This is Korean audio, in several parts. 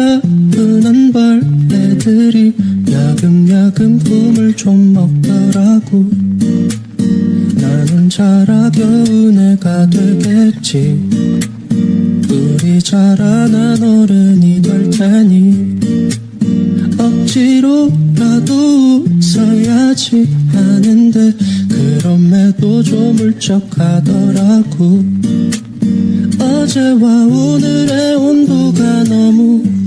따분한 벌레들이 야금야금 꿈을 좀 먹더라고. 나는 자라 겨우 내가 되겠지. 우리 자라난 어른이 될 테니. 억지로라도 웃어야지 하는데 그럼에도 좀 울적하더라고. 어제와 오늘의 온도가 너무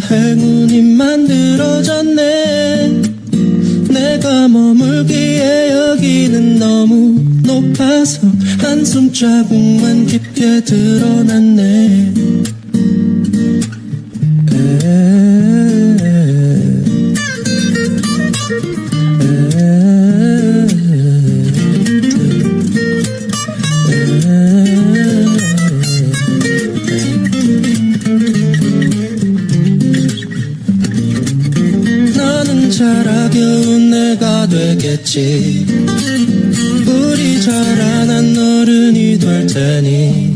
이 행운이 만들어졌네. 내가 머물기에 여기는 너무 높아서 한숨 자국만 깊게 드러났네 자라 겨우 내가 되겠지. 우리 자라난 어른이 될 테니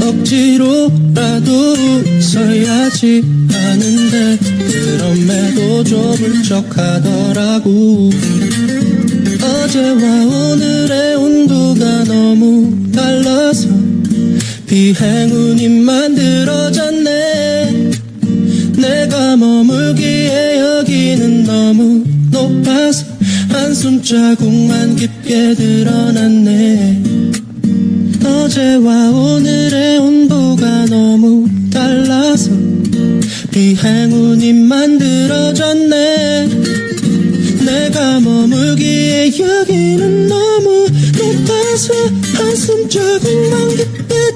억지로라도 웃어야지 하는데 그럼에도 좀 울적하더라고. 어제와 오늘의 온도가 너무 달라서 비행운이 만들어졌네. 내가 여기는 너무 높아서 한숨 자국만 깊게 드러났네. 어제와 오늘의 온도가 너무 달라서 비행운이 만들어졌네. 내가 머물기에 여기는 너무 높아서 한숨 자국만 깊게